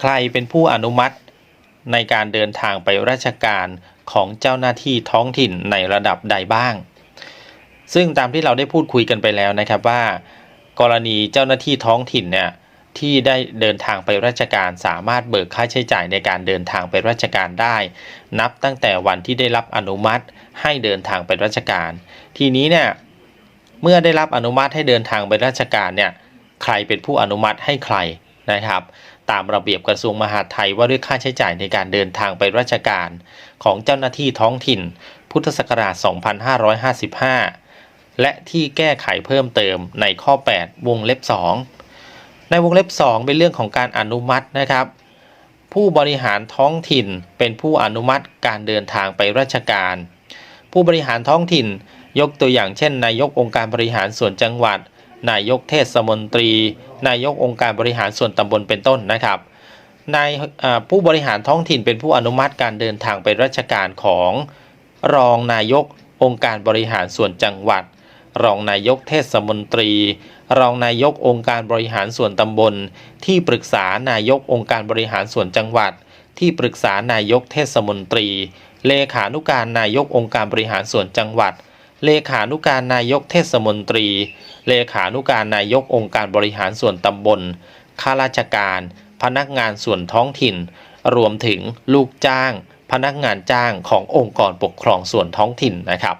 ใครเป็นผู้อนุมัติ ในการเดินทางไปราชการของเจ้าหน้าที่ท้องถิ่นในระดับใดบ้าง ซึ่งตามที่เราได้พูดคุยกันไปแล้วนะครับว่า กรณีเจ้าหน้าที่ท้องถิ่นเนี่ยที่ได้เดินทางไปราชการสามารถเบิกค่าใช้จ่ายในการเดินทางไปราชการได้ นับตั้งแต่วันที่ได้รับอนุมัติให้เดินทางไปราชการ ทีนี้เนี่ยเมื่อได้รับอนุมัติให้เดินทางไปราชการเนี่ยใครเป็นผู้อนุมัติให้ใคร นะครับ ตามระเบียบกระทรวงมหาดไทยว่าด้วยค่าใช้จ่ายในการเดินทางไปราชการ ของเจ้าหน้าที่ท้องถิ่น พุทธศักราช 2555 และที่แก้ไขเพิ่มเติมในข้อ 8 วงเล็บ 2 ในวงเล็บ 2 เป็นเรื่องของการอนุมัตินะครับ ผู้บริหารท้องถิ่นเป็นผู้อนุมัติการเดินทางไปราชการ ผู้บริหารท้องถิ่นยกตัวอย่างเช่น นายกองค์การบริหารส่วนจังหวัด นายกเทศมนตรี นายกองค์การบริหารส่วนตำบลเป็นต้นนะครับนายผู้บริหารท้องถิ่นเป็นผู้อนุมัติการเดินทางไปราชการของรองนายกองค์การบริหารส่วนจังหวัด รองนายกเทศมนตรี รองนายกองค์การบริหารส่วนตำบล ที่ปรึกษานายกองค์การบริหารส่วนจังหวัด ที่ปรึกษานายกเทศมนตรี เลขานุการนายกองค์การบริหารส่วนจังหวัด เลขานุการนายกเทศมนตรี เลขานุการนายกองค์การบริหารส่วนตำบล ข้าราชการ พนักงานส่วนท้องถิ่น รวมถึงลูกจ้าง พนักงานจ้างขององค์กรปกครองส่วนท้องถิ่นนะครับ